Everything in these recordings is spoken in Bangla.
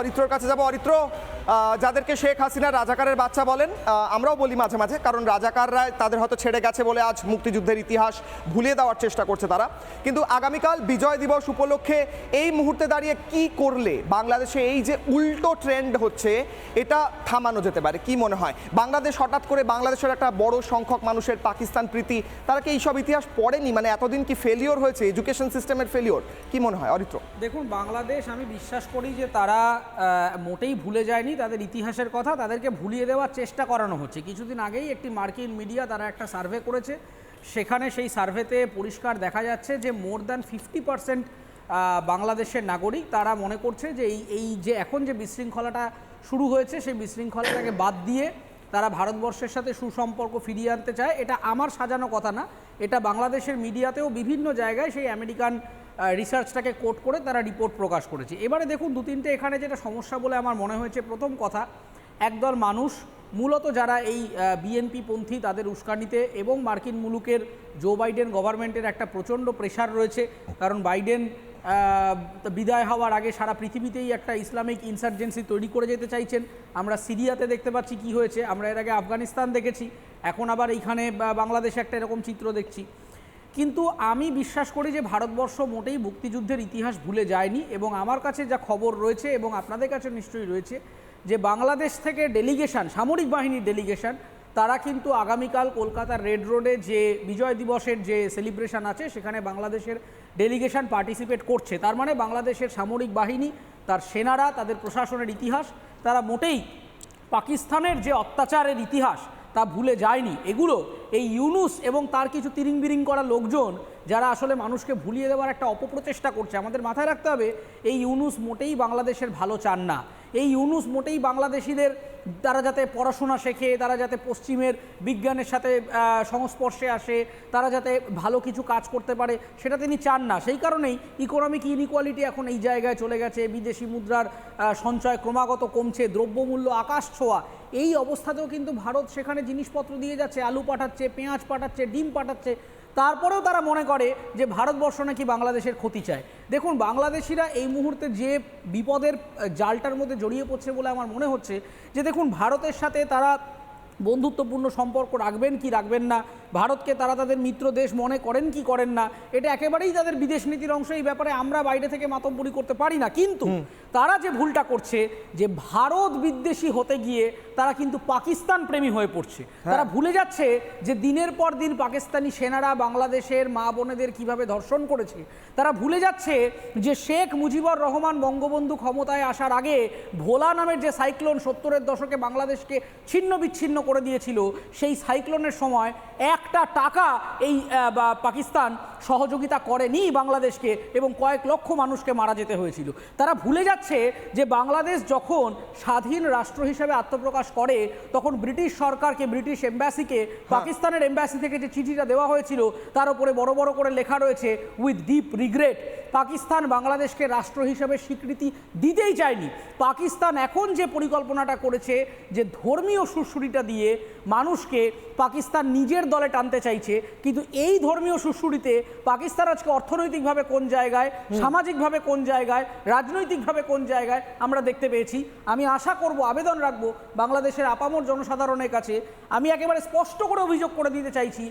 অরিত্রর কাছে যাব। অরিত্র যাদেরকে শেখ হাসিনা রাজাকারের বাচ্চা বলেন আমরাও বলি মাঝে মাঝে, কারণ রাজাকাররা তাদের হয়তো ছেড়ে গেছে বলে আজ মুক্তিযুদ্ধের ইতিহাস ভুলিয়ে দেওয়ার চেষ্টা করছে তারা। কিন্তু আগামীকাল বিজয় দিবস উপলক্ষে এই মুহূর্তে দাঁড়িয়ে কি করলে বাংলাদেশে এই যে উল্টো ট্রেন্ড হচ্ছে, এটা থামানো যেতে পারে, কি মনে হয়? বাংলাদেশ হঠাৎ করে বাংলাদেশের একটা বড় সংখ্যক মানুষের পাকিস্তান প্রীতি, তারা কি এইসব ইতিহাস পড়েনি? মানে এতদিন কি ফেলিওর হয়েছে? এডুকেশন সিস্টেমের ফেলিওর কি মনে হয়? অরিত্র। দেখুন, বাংলাদেশ, আমি বিশ্বাস করি যে তারা মোটেই ভুলে যায়নি তাদের ইতিহাসের কথা। তাদেরকে ভুলিয়ে দেওয়ার চেষ্টা করানো হচ্ছে। কিছুদিন আগেই একটি মার্কিন মিডিয়া তারা একটা সার্ভে করেছে। সেখানে সেই সার্ভেতে পরিষ্কার দেখা যাচ্ছে যে মোর দ্যান ফিফটি পার্সেন্ট বাংলাদেশের নাগরিক তারা মনে করছে যে এই এই যে এখন যে বিশৃঙ্খলাটা শুরু হয়েছে, সেই বিশৃঙ্খলাটাকে বাদ দিয়ে তারা ভারতবর্ষের সাথে সুসম্পর্ক ফিরিয়ে আনতে চায়। এটা আমার সাজানো কথা না। এটা বাংলাদেশের মিডিয়াতেও বিভিন্ন জায়গায় সেই আমেরিকান রিসার্চটাকে কোট করে তারা রিপোর্ট প্রকাশ করেছে। এবারে দেখুন দু তিনটে এখানে যেটা সমস্যা বলে আমার মনে হয়েছে, প্রথম কথা, একদল মানুষ, মূলত যারা এই বিএনপি পন্থী তাদের উস্কানিতে এবং মার্কিন মুলুকের জো বাইডেন গভর্নমেন্টের একটা প্রচণ্ড প্রেশার রয়েছে। কারণ বাইডেন বিদায় হওয়ার আগে সারা পৃথিবীতেই একটা ইসলামিক ইনসার্জেন্সি তৈরি করে যেতে চাইছেন। আমরা সিরিয়াতে দেখতে পাচ্ছি কি হয়েছে, আমরা এর আগে আফগানিস্তান দেখেছি, এখন আবার এইখানে বাংলাদেশে একটা এরকম চিত্র দেখছি। কিন্তু আমি বিশ্বাস করি যে ভারতবর্ষ মোটেই মুক্তিযুদ্ধের ইতিহাস ভুলে যায়নি এবং আমার কাছে যা খবর রয়েছে এবং আপনাদের কাছে নিশ্চয়ই রয়েছে যে বাংলাদেশ থেকে ডেলিগেশন সামরিক বাহিনীর ডেলিগেশন তারা কিন্তু আগামীকাল কলকাতার রেড রোডে যে বিজয় দিবসের যে সেলিব্রেশন আছে, সেখানে বাংলাদেশের ডেলিগেশন পার্টিসিপেট করছে। তার মানে বাংলাদেশের সামরিক বাহিনী, তার সেনারা, তাদের প্রশাসনের ইতিহাস, তারা মোটেই পাকিস্তানের যে অত্যাচারের ইতিহাস তা ভুলে যায়নি। এগুলো এই ইউনুস এবং তার কিছু তিরিং বিরিং করা লোকজন যারা আসলে মানুষকে ভুলিয়ে দেওয়ার একটা অপপ্রচেষ্টা করছে। আমাদের মাথায় রাখতে হবে, এই ইউনুস মোটেই বাংলাদেশের ভালো চান না। এই ইউনুস মোটেই বাংলাদেশিদের তারা যাতে পড়াশোনা শেখে, তারা যাতে পশ্চিমের বিজ্ঞানের সাথে সংস্পর্শে আসে, তারা যাতে ভালো কিছু কাজ করতে পারে, সেটা তিনি চান না। সেই কারণেই ইকোনমিক ইনইকুয়ালিটি এখন এই জায়গায় চলে গেছে, বিদেশি মুদ্রার সঞ্চয় ক্রমাগত কমছে, দ্রব্যমূল্য আকাশ ছোঁয়া। এই অবস্থাতেও কিন্তু ভারত সেখানে জিনিসপত্র দিয়ে যাচ্ছে, আলু পাঠাচ্ছে, পেঁয়াজ পাঠাচ্ছে, ডিম পাঠাচ্ছে। তারপরেও তারা মনে করে যে ভারতবর্ষ নাকি বাংলাদেশের ক্ষতি চায়। দেখুন, বাংলাদেশিরা এই মুহূর্তে যে বিপদের জালটার মধ্যে জড়িয়ে পড়ছে বলে আমার মনে হচ্ছে, যে দেখুন, ভারতের সাথে তারা বন্ধুত্বপূর্ণ সম্পর্ক রাখবেন কি রাখবেন না ভারতকে তারা তাদের মিত্র দেশ মনে করেন কি করেন না এটা একেবারেই তাদের বিদেশ নীতির অংশ এই ব্যাপারে আমরা বাইরে থেকে মাতব্বরি করতে পারি না। কিন্তু তারা যে ভুলটা করছে যে ভারত বিদ্বেষী হতে গিয়ে তারা কিন্তু পাকিস্তান প্রেমী হয়ে পড়ছে। তারা ভুলে যাচ্ছে যে দিনের পর দিন পাকিস্তানি সেনারা বাংলাদেশের মা বোনেদের কীভাবে ধর্ষণ করেছে। তারা ভুলে যাচ্ছে যে শেখ মুজিবুর রহমান বঙ্গবন্ধু ক্ষমতায় আসার আগে ভোলা নামের যে সাইক্লোন সত্তরের দশকে বাংলাদেশকে ছিন্ন বিচ্ছিন্ন করে দিয়েছিল সেই সাইক্লোনের সময় একটা টাকা এই পাকিস্তান সহযোগিতা করেনি বাংলাদেশকে এবং কয়েক লক্ষ মানুষকে মারা যেতে হয়েছিল। তারা ভুলে যাচ্ছে যে বাংলাদেশ যখন স্বাধীন রাষ্ট্র হিসেবে আত্মপ্রকাশ করে তখন ব্রিটিশ সরকারকে ব্রিটিশ এম্বাসিকে পাকিস্তানের এম্বাসি থেকে যে চিঠিটা দেওয়া হয়েছিল তার উপরে বড় বড় করে লেখা রয়েছে উইথ ডিপ রিগ্রেট পাকিস্তান বাংলাদেশকে রাষ্ট্র হিসেবে স্বীকৃতি দিতেই চায়নি। পাকিস্তান এখন যে পরিকল্পনাটা করেছে যে ধর্মীয় সুরসুরিটা দিয়ে মানুষকে পাকিস্তান নিজের দলে টানতে চাইছে কিন্তু এই ধর্মীয় সুরসুরিতে পাকিস্তান আজকে অর্থনৈতিকভাবে কোন জায়গায় সামাজিকভাবে কোন জায়গায় রাজনৈতিকভাবে কোন জায়গায় আমরা দেখতে পেয়েছি আমি আশা করব আবেদন রাখব বাংলাদেশের আপামর জনসাধারণের কাছে আমি একেবারে স্পষ্ট করে অভিযোগ করে দিতে চাইছি।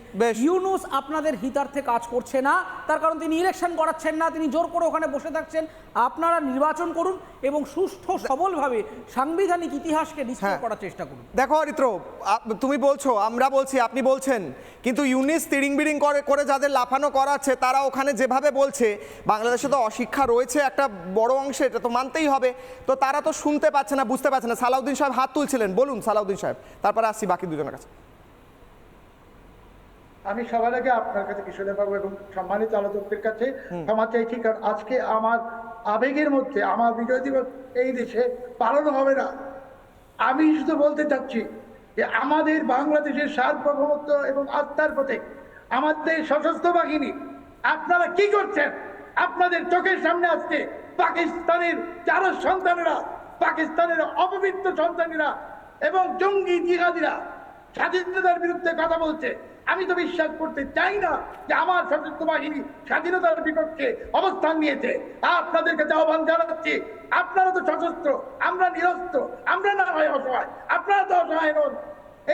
ইউনুস আপনাদের হিতার্থে কাজ করছে না তার কারণ তিনি ইলেকশন করাচ্ছেন না তিনি জোর করে ওখানে বসে থাকছেন আপনারা নির্বাচন করুন এবং সুষ্ঠু সবলভাবে সাংবিধানিক ইতিহাসকে নিশ্চিত হ্যাঁ। করার চেষ্টা করুন দেখো অরিত্র তুমি বলছো আমরা বলছি আপনি বলছেন কিন্তু ইউনিস তিরিং বিড়িং করে করে যাদের লাফানো করাচ্ছে তারা ওখানে যেভাবে বলছে বাংলাদেশে তো অশিক্ষা রয়েছে একটা বড় অংশে এটা তো মানতেই হবে। তো তারা তো শুনতে পাচ্ছে না বুঝতে পারছে না। সালাউদ্দিন সাহেব হাত তুলছিলেন। বলুন সালাউদ্দিন সাহেব তারপরে আসছি বাকি দুজনের কাছে। আমি সবার আগে আপনার কাছে কিশোর বাবু এবং সম্মানিত আলোচকদের কাছে ক্ষমা চাইছি কারণ আজকে আমার আবেগের মধ্যে আমার বিজয় দিবস এই দেশে পালন হবে না। আমি শুধু বলতে চাচ্ছি যে আমাদের বাংলাদেশের সার্বভৌমত্ব এবং আত্মার পথে আমাদের সশস্ত্র বাহিনী, আপনারা কি করছেন? আপনাদের চোখের সামনে আজকে পাকিস্তানের চারো সন্তানেরা, পাকিস্তানের অপবিত্র সন্তানেরা এবং জঙ্গি জিহাদিরা, স্বাধীনতার বিরুদ্ধে কথা বলছে। আমি তো বিশ্বাস করতে চাই না যে আমার সশস্ত্র বাহিনী স্বাধীনতার বিপক্ষে অবস্থান নিয়েছে। আপনাদের কাছে আহ্বান জানাচ্ছি, আপনারা তো সশস্ত্র, আমরা নিরস্ত্র, আমরা না হয় অসহায়, আপনারা তো অসহায় নন।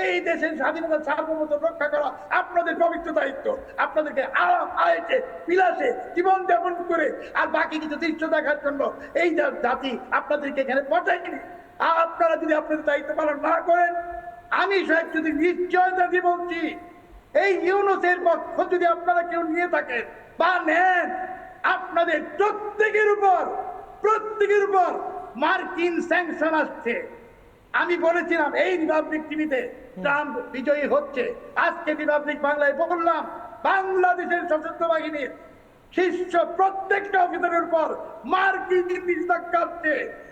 এই দেশের স্বাধীনতা সার্বভৌমত্ব রক্ষা করা আপনাদের পবিত্র দায়িত্ব। আপনাদেরকে আরাম আয়েছে বিলাসে জীবন যাপন করে আর বাকি কিছু দৃশ্য দেখার জন্য এই জাতি আপনাদেরকে এখানে পৌঁছায়নি। আর আপনারা যদি আপনাদের দায়িত্ব পালন না করেন, আমি সাহেব যদি নিশ্চয়তা দিয়ে বলছি এই ইউনুসের পক্ষ যদি আপনারা কেউ নিয়ে থাকেন, বা নেন, আপনাদের প্রত্যেকের উপর প্রত্যেকের উপর মার্কিন স্যাংশন আসছে। আমি বলেছিলাম, এই রিপাবলিক টিভিতে ট্রাম্প বিজয়ী হচ্ছে। আজকে রিপাবলিক বাংলায় বললাম, বাংলাদেশের সশস্ত্র বাহিনীর শীর্ষ প্রত্যেকটা অফিসারের উপর মার্কিন নিষেধাজ্ঞা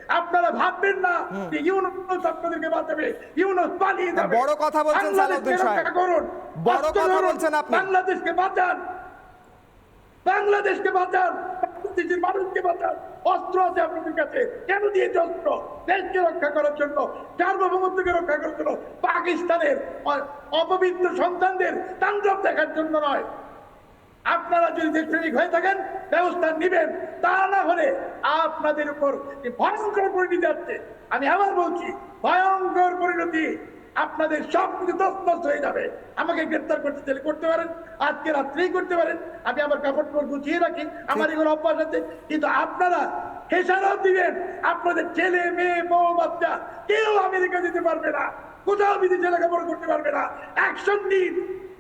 আপনারা ভাববেন না যে ইউনুস আপনাদেরকে বাঁচাবে ইউনুস পালিয়ে যাবে। বড় কথা বলছেন সালাউদ্দিন সাহেব। করুন বড় কথা বলছেন আপনি। বাংলাদেশকে বাঁচান বাংলাদেশকে বাঁচান বাংলাদেশের মানুষকে বাঁচান অস্ত্র আছে আপনাদের কাছে। কেন দিয়েছে অস্ত্র? দেশকে রক্ষা করার জন্য সার্বভৌমত্বকে রক্ষা করার জন্য পাকিস্তানের অপবিত্র সন্তানদের তাণ্ডব দেখার জন্য নয়। আপনারা যদি দেশপ্রেমিক হয়ে থাকেন ব্যবস্থা নিবেন। তা না হলে আপনাদের উপর ভয়ঙ্কর পরিণতি আসছে। আমি আবার বলছি ভয়ঙ্কর পরিণতি। আপনাদের সব কিছু তসমস হয়ে যাবে। আমাকে গ্রেপ্তার করতে চাইলে করতে পারেন আজকে রাত্রেই করতে পারেন। আমি আমার কাপড় গুছিয়ে রাখি আমার এগুলো অভ্যাস আছে। কিন্তু আপনারা খেসারত দিবেন। আপনাদের ছেলে মেয়ে বউ বাচ্চা কেউ আমেরিকা যেতে পারবে না কোথাও বিদেশে লেখাপড়া করতে পারবে না। অ্যাকশন নিন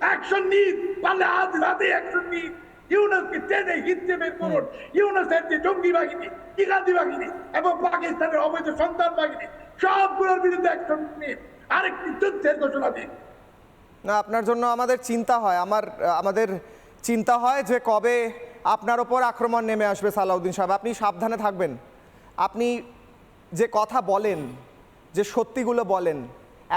অ্যাকশন নিন পারলে আজ রাতে অ্যাকশন নিন ইউনুসকে টেনে হিচ্ছে বের করুন ইউনুসের যে জঙ্গি বাহিনী ইরাদি বাহিনী এবং পাকিস্তানের অবৈধ সন্তান বাহিনী, সবগুলোর বিরুদ্ধে অ্যাকশন নিন আরেকটি যুদ্ধের ঘোষণা দিন। না, আপনার জন্য আমাদের চিন্তা হয়। আমার, আমাদের চিন্তা হয় যে কবে আপনার ওপর আক্রমণ নেমে আসবে সালাউদ্দিন সাহেব। আপনি সাবধানে থাকবেন। আপনি যে কথা বলেন, যে সত্যিগুলো বলেন,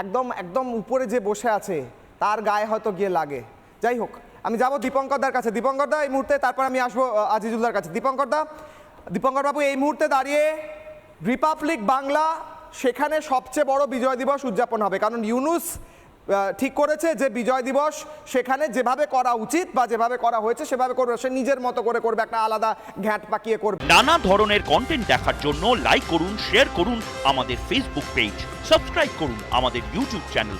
একদম একদম উপরে যে বসে আছে তার গায়ে হয়তো গিয়ে লাগে। যাই হোক, আমি যাব দীপঙ্করদার কাছে। দীপঙ্করদা এই মুহূর্তে তারপর আমি আসব আজিজুলদার কাছে। দীপঙ্করদা দীপঙ্কর বাবু, এই মুহূর্তে দাঁড়িয়ে রিপাবলিক বাংলা, সেখানে সবচেয়ে বড় বিজয় দিবস উদযাপন হবে। কারণ ইউনুস ঠিক করেছে যে বিজয় দিবস সেখানে যেভাবে করা উচিত বা যেভাবে করা হয়েছে, সেভাবে করবে। সে নিজের মতো করে করবে, একটা আলাদা ঘ্যাট পাকিয়ে করবে। নানা ধরনের কন্টেন্ট দেখার জন্য লাইক করুন শেয়ার করুন আমাদের ফেসবুক পেজ সাবস্ক্রাইব করুন আমাদের ইউটিউব চ্যানেল